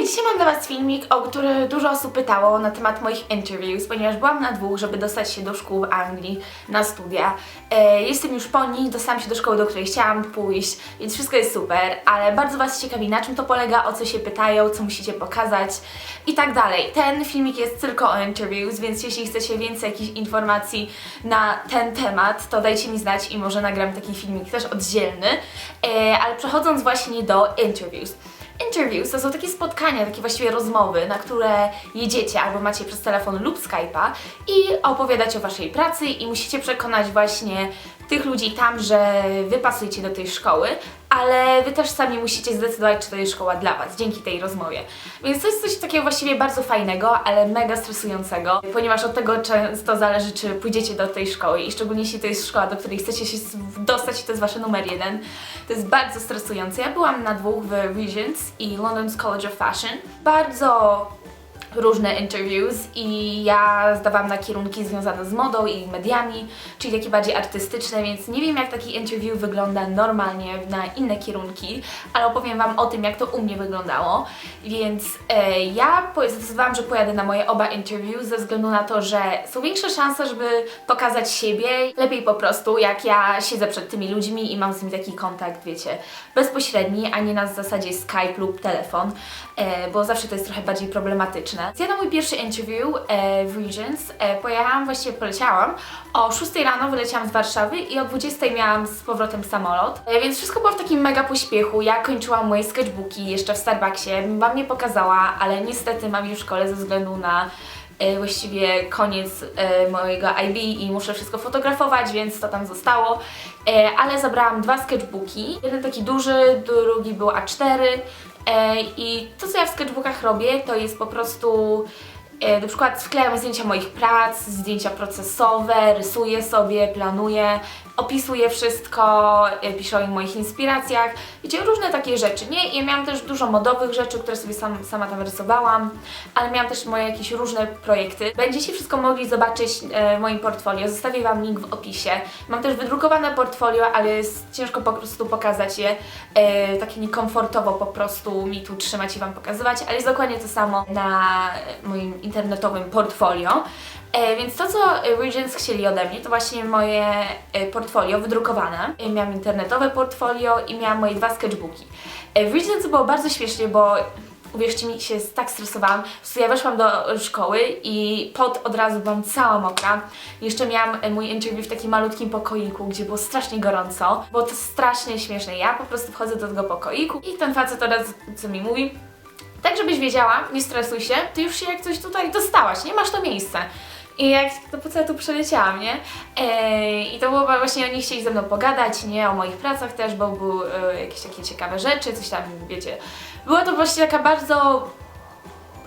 Hej, dzisiaj mam dla Was filmik, o który dużo osób pytało na temat moich interviews, ponieważ byłam na dwóch, żeby dostać się do szkół w Anglii na studia. E, jestem już po nich, dostałam się do szkoły, do której chciałam pójść, więc wszystko jest super, ale bardzo Was ciekawi, na czym to polega, o co się pytają, co musicie pokazać i tak dalej. Ten filmik jest tylko o interviews, więc jeśli chcecie więcej jakichś informacji na ten temat, to dajcie mi znać i może nagram taki filmik też oddzielny. E, ale przechodząc właśnie do interviews. Interviews to są takie spotkania, takie właściwie rozmowy, na które jedziecie albo macie przez telefon lub Skype'a i opowiadać o waszej pracy i musicie przekonać właśnie tych ludzi tam, że wy pasujecie do tej szkoły, ale wy też sami musicie zdecydować, czy to jest szkoła dla was dzięki tej rozmowie. Więc to jest coś takiego właściwie bardzo fajnego, ale mega stresującego, ponieważ od tego często zależy, czy pójdziecie do tej szkoły i szczególnie jeśli to jest szkoła, do której chcecie się dostać to jest wasze numer jeden. To jest bardzo stresujące. Ja byłam na dwóch w Regents i London's College of Fashion. Bardzo różne interviews i ja zdawałam na kierunki związane z modą i mediami, czyli takie bardziej artystyczne, więc nie wiem jak taki interview wygląda normalnie na inne kierunki, ale opowiem Wam o tym jak to u mnie wyglądało, więc e, ja zdecydowałam, że pojadę na moje oba interviews ze względu na to, że są większe szanse, żeby pokazać siebie, lepiej po prostu jak ja siedzę przed tymi ludźmi i mam z nimi taki kontakt, wiecie, bezpośredni, a nie na zasadzie Skype lub telefon, e, bo zawsze to jest trochę bardziej problematyczne. Ja na mój pierwszy interview e, w Regents e, pojechałam, właściwie poleciałam, o 6 rano wyleciałam z Warszawy i o 20 miałam z powrotem samolot, e, więc wszystko było w takim mega pośpiechu. Ja kończyłam moje sketchbooki jeszcze w Starbucksie, Wam nie pokazała, ale niestety mam je w szkole ze względu na e, właściwie koniec e, mojego IB i muszę wszystko fotografować, więc to tam zostało. E, ale zabrałam dwa sketchbooki. Jeden taki duży, drugi był A4. E, I to, co ja w sketchbookach robię, to jest po prostu e, na przykład wklejam zdjęcia moich prac, zdjęcia procesowe, rysuję sobie, planuję, opisuję wszystko, e, piszę o moich inspiracjach, wiecie, różne takie rzeczy, nie? I miałam też dużo modowych rzeczy, które sobie sam, sama tam rysowałam, ale miałam też moje jakieś różne projekty. Będziecie wszystko mogli zobaczyć e, w moim portfolio, zostawię Wam link w opisie. Mam też wydrukowane portfolio, ale jest ciężko po prostu pokazać je, e, takie niekomfortowo po prostu mi tu trzymać i Wam pokazywać, ale jest dokładnie to samo na moim internetowym portfolio. E, więc to, co Regents chcieli ode mnie, to właśnie moje e, portfolio wydrukowane. E, miałam internetowe portfolio i miałam moje dwa sketchbooki. E, w Regents było bardzo śmiesznie, bo uwierzcie mi, się tak stresowałam. Ja weszłam do szkoły i pod od razu byłam cała mokra. Jeszcze miałam e, mój interview w takim malutkim pokoiku, gdzie było strasznie gorąco. Było to strasznie śmieszne. Ja po prostu wchodzę do tego pokoiku i ten facet od razu co mi mówi, tak, żebyś wiedziała, nie stresuj się, ty już się jak coś tutaj dostałaś, nie masz to miejsce. I jak, to po co ja tu przeleciałam, nie? Eee, I to było właśnie, oni chcieli ze mną pogadać, nie? O moich pracach też, bo były e, jakieś takie ciekawe rzeczy, coś tam, wiecie. Była to właśnie taka bardzo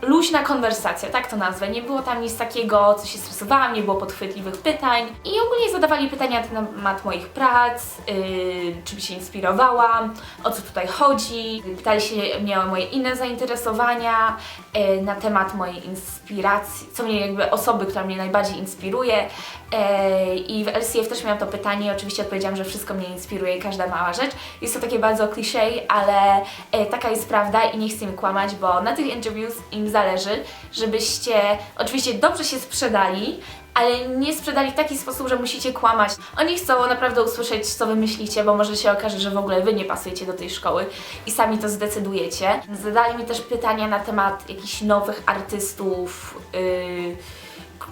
luźna konwersacja, tak to nazwę. Nie było tam nic takiego, co się stresowałam, nie było podchwytliwych pytań i ogólnie zadawali pytania na temat moich prac, yy, czym się inspirowałam, o co tutaj chodzi. Pytali się mnie o moje inne zainteresowania, yy, na temat mojej inspiracji, co mnie jakby osoby, która mnie najbardziej inspiruje. I w LCF też miałam to pytanie oczywiście odpowiedziałam, że wszystko mnie inspiruje, każda mała rzecz. Jest to takie bardzo kliszej, ale yy, taka jest prawda i nie chcę mi kłamać, bo na tych interviews im zależy, żebyście oczywiście dobrze się sprzedali, ale nie sprzedali w taki sposób, że musicie kłamać. Oni chcą naprawdę usłyszeć, co wy myślicie, bo może się okaże, że w ogóle wy nie pasujecie do tej szkoły i sami to zdecydujecie. Zadali mi też pytania na temat jakichś nowych artystów, yy,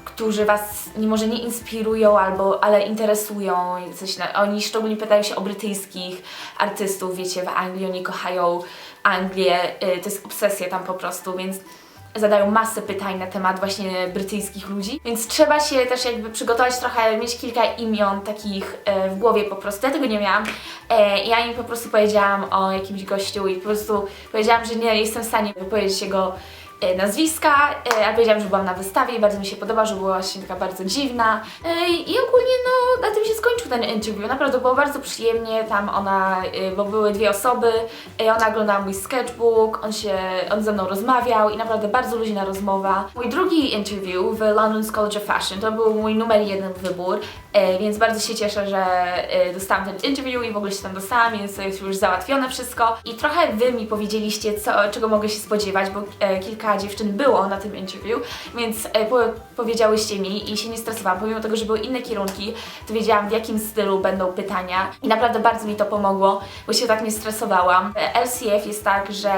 którzy was nie może nie inspirują, albo ale interesują. Coś na, oni szczególnie pytają się o brytyjskich artystów, wiecie, w Anglii oni kochają Anglię, yy, to jest obsesja tam po prostu, więc zadają masę pytań na temat właśnie brytyjskich ludzi, więc trzeba się też jakby przygotować trochę, mieć kilka imion takich e, w głowie po prostu. Ja tego nie miałam. E, ja im po prostu powiedziałam o jakimś gościu i po prostu powiedziałam, że nie jestem w stanie wypowiedzieć jego nazwiska, e, a powiedziałam, że byłam na wystawie i bardzo mi się podoba, że była właśnie taka bardzo dziwna. E, I ogólnie no na tym się skończył ten interview. Naprawdę było bardzo przyjemnie, tam ona, e, bo były dwie osoby, e, ona oglądała mój sketchbook, on się, on ze mną rozmawiał i naprawdę bardzo luźna rozmowa. Mój drugi interview w London College of Fashion to był mój numer jeden wybór, e, więc bardzo się cieszę, że e, dostałam ten interview i w ogóle się tam dostałam, więc to jest już załatwione wszystko. I trochę Wy mi powiedzieliście, co, czego mogę się spodziewać, bo e, kilka dziewczyn było na tym interview, więc e, po, powiedziałyście mi i się nie stresowałam, pomimo tego, że były inne kierunki, to wiedziałam w jakim stylu będą pytania i naprawdę bardzo mi to pomogło, bo się tak nie stresowałam. E, LCF jest tak, że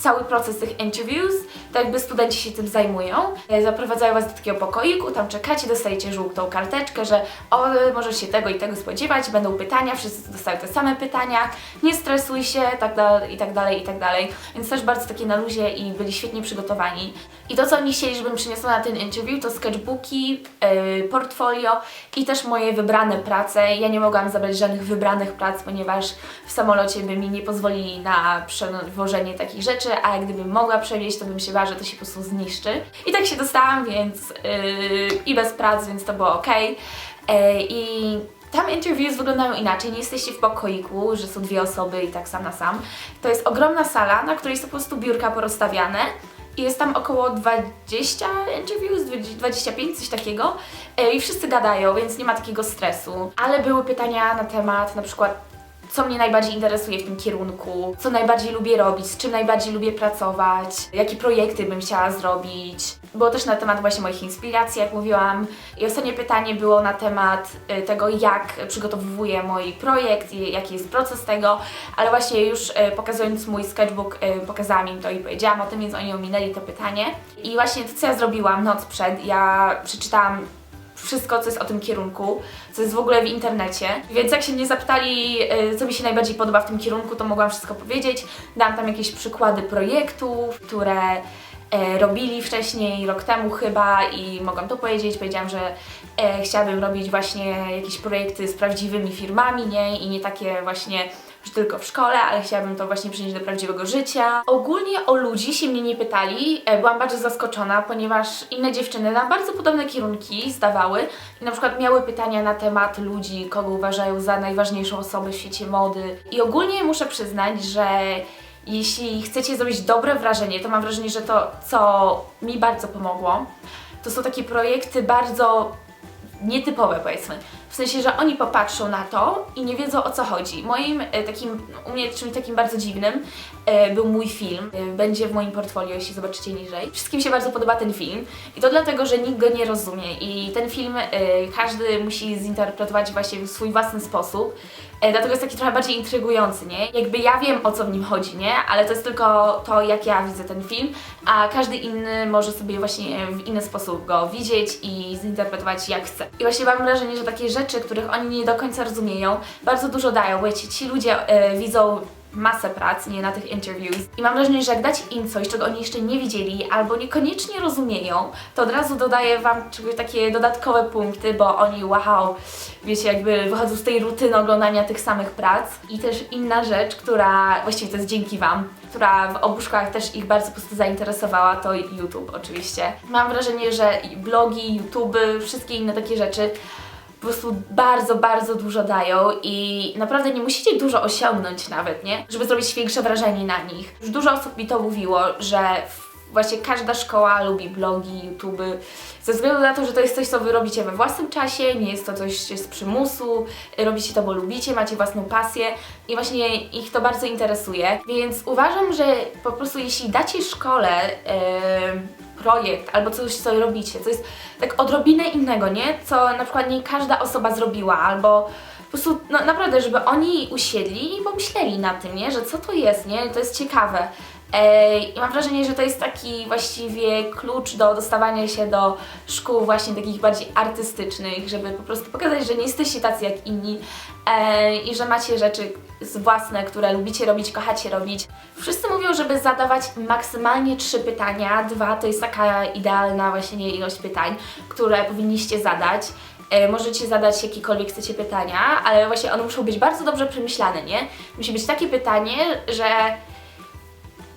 cały proces tych interviews, to jakby studenci się tym zajmują. E, Zaprowadzają Was do takiego pokoiku, tam czekacie, dostajecie żółtą karteczkę, że o, możesz się tego i tego spodziewać, będą pytania, wszyscy dostają te same pytania, nie stresuj się, tak dalej, i tak dalej, i tak dalej. Więc też bardzo takie na luzie i byli świetnie przygotowani. I to, co oni chcieli, żebym przyniosła na ten interview, to sketchbooki, yy, portfolio i też moje wybrane prace. Ja nie mogłam zabrać żadnych wybranych prac, ponieważ w samolocie by mi nie pozwolili na przewożenie takich rzeczy, a gdybym mogła przewieźć, to bym się bała, że to się po prostu zniszczy. I tak się dostałam, więc yy, i bez prac, więc to było ok. I tam interviews wyglądają inaczej, nie jesteście w pokoiku, że są dwie osoby i tak sam na sam. To jest ogromna sala, na której są po prostu biurka porozstawiane i jest tam około 20 interviews, 25, coś takiego E, i wszyscy gadają, więc nie ma takiego stresu. Ale były pytania na temat na przykład co mnie najbardziej interesuje w tym kierunku, co najbardziej lubię robić, z czym najbardziej lubię pracować, jakie projekty bym chciała zrobić. Było też na temat właśnie moich inspiracji, jak mówiłam. I ostatnie pytanie było na temat y, tego, jak przygotowuję mój projekt i jaki jest proces tego, ale właśnie już y, pokazując mój sketchbook, y, pokazałam im to i powiedziałam o tym, więc oni ominęli to pytanie. I właśnie to, co ja zrobiłam noc przed, ja przeczytałam wszystko, co jest o tym kierunku, co jest w ogóle w internecie. Więc jak się mnie zapytali, y, co mi się najbardziej podoba w tym kierunku, to mogłam wszystko powiedzieć. Dałam tam jakieś przykłady projektów, które e, robili wcześniej, rok temu chyba i mogłam to powiedzieć. Powiedziałam, że e, chciałabym robić właśnie jakieś projekty z prawdziwymi firmami, nie? I nie takie właśnie że tylko w szkole, ale chciałabym to właśnie przenieść do prawdziwego życia. Ogólnie o ludzi się mnie nie pytali, e, byłam bardzo zaskoczona, ponieważ inne dziewczyny na bardzo podobne kierunki zdawały i na przykład miały pytania na temat ludzi, kogo uważają za najważniejszą osobę w świecie mody. I ogólnie muszę przyznać, że jeśli chcecie zrobić dobre wrażenie, to mam wrażenie, że to, co mi bardzo pomogło, to są takie projekty bardzo nietypowe powiedzmy. W sensie, że oni popatrzą na to i nie wiedzą o co chodzi. Moim e, takim, u mnie czymś takim bardzo dziwnym e, był mój film. E, będzie w moim portfolio, jeśli zobaczycie niżej. Wszystkim się bardzo podoba ten film i to dlatego, że nikt go nie rozumie i ten film każdy musi zinterpretować właśnie w swój własny sposób. Dlatego jest taki trochę bardziej intrygujący, nie? Jakby ja wiem o co w nim chodzi, nie? Ale to jest tylko to, jak ja widzę ten film, a każdy inny może sobie właśnie w inny sposób go widzieć i zinterpretować jak chce. I właśnie mam wrażenie, że takie rzeczy, których oni nie do końca rozumieją, bardzo dużo dają, wiecie, ci ludzie e, widzą masę prac, nie na tych interviews. I mam wrażenie, że jak dacie im coś, czego oni jeszcze nie widzieli albo niekoniecznie rozumieją, to od razu dodaje wam czegoś takie dodatkowe punkty, bo oni wow, wiecie, jakby wychodzą z tej rutyny oglądania tych samych prac. I też inna rzecz, która właściwie to jest dzięki wam, która w obu szkołach też ich bardzo po prostu zainteresowała, to YouTube oczywiście. Mam wrażenie, że blogi, YouTube, wszystkie inne takie rzeczy po prostu bardzo, bardzo dużo dają i naprawdę nie musicie dużo osiągnąć nawet, nie? Żeby zrobić większe wrażenie na nich. Już dużo osób mi to mówiło, że właśnie każda szkoła lubi blogi, YouTube, ze względu na to, że to jest coś, co wy robicie we własnym czasie, nie jest to coś z przymusu, robicie to, bo lubicie, macie własną pasję i właśnie ich to bardzo interesuje, więc uważam, że po prostu jeśli dacie szkole em, projekt albo coś, co robicie, co jest tak odrobinę innego, nie? Co na przykład nie każda osoba zrobiła, albo po prostu no, naprawdę, żeby oni usiedli i pomyśleli na tym, nie? Że co to jest, nie? To jest ciekawe. I mam wrażenie, że to jest taki właściwie klucz do dostawania się do szkół właśnie takich bardziej artystycznych, żeby po prostu pokazać, że nie jesteście tacy jak inni i że macie rzeczy własne, które lubicie robić, kochacie robić. Wszyscy mówią, żeby zadawać maksymalnie trzy pytania. Dwa to jest taka idealna właśnie ilość pytań, które powinniście zadać. Możecie zadać jakiekolwiek chcecie pytania, ale właśnie one muszą być bardzo dobrze przemyślane, nie? Musi być takie pytanie, że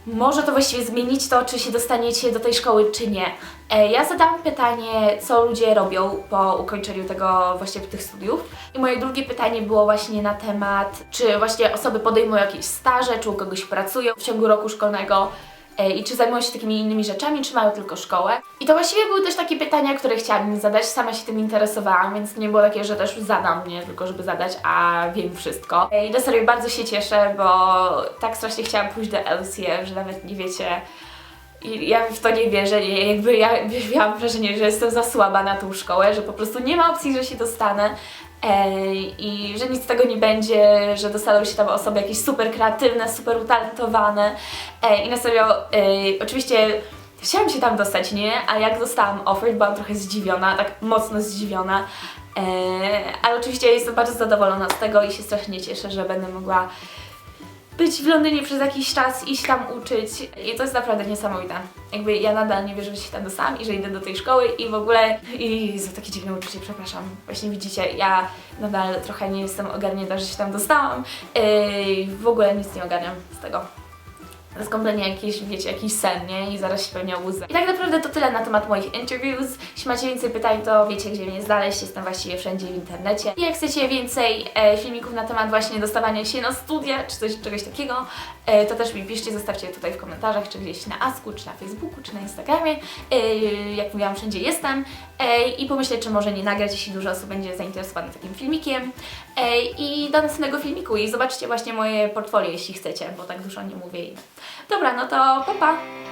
może to właściwie zmienić to, czy się dostaniecie do tej szkoły, czy nie. E, Ja zadałam pytanie, co ludzie robią po ukończeniu tego właśnie tych studiów. I moje drugie pytanie było właśnie na temat, czy właśnie osoby podejmują jakieś staże, czy u kogoś pracują w ciągu roku szkolnego. E, I czy zajmują się takimi innymi rzeczami, czy mają tylko szkołę? I to właściwie były też takie pytania, które chciałam im zadać. Sama się tym interesowałam, więc nie było takie, że też zadam, nie tylko żeby zadać, a wiem wszystko. E, I na serio bardzo się cieszę, bo tak strasznie chciałam pójść do LCF, że nawet nie wiecie. Ja w to nie wierzę, jakby ja miałam wrażenie, że jestem za słaba na tą szkołę, że po prostu nie ma opcji, że się dostanę. I że nic z tego nie będzie, że dostaną się tam osoby jakieś super kreatywne, super utalentowane. I na serio, oczywiście chciałam się tam dostać, nie? A jak dostałam offer, byłam trochę zdziwiona, tak mocno zdziwiona. Ale oczywiście jestem bardzo zadowolona z tego i się strasznie cieszę, że będę mogła być w Londynie przez jakiś czas, iść tam uczyć i to jest naprawdę niesamowite. Jakby ja nadal nie wierzę, że się tam dostałam i że idę do tej szkoły i w ogóle i za takie dziwne uczucie, przepraszam. Właśnie widzicie, ja nadal trochę nie jestem ogarnięta, że się tam dostałam yy, w ogóle nic nie ogarniam z tego. Kompletnie jakiś, wiecie, jakiś sen, nie? I zaraz się pełnia łzy. I tak naprawdę to tyle na temat moich interviews. Jeśli macie więcej pytań, to wiecie, gdzie mnie znaleźć. Jestem właściwie wszędzie w internecie. I jak chcecie więcej e, filmików na temat właśnie dostawania się na studia, czy coś, czegoś takiego, e, to też mi piszcie, zostawcie tutaj w komentarzach, czy gdzieś na Asku, czy na Facebooku, czy na Instagramie. E, jak mówiłam, wszędzie jestem. E, I pomyślę, czy może nie nagrać, jeśli dużo osób będzie zainteresowanych takim filmikiem. E, I do następnego filmiku. I zobaczcie właśnie moje portfolio, jeśli chcecie, bo tak dużo nie mówię. Dobra, no to pa pa!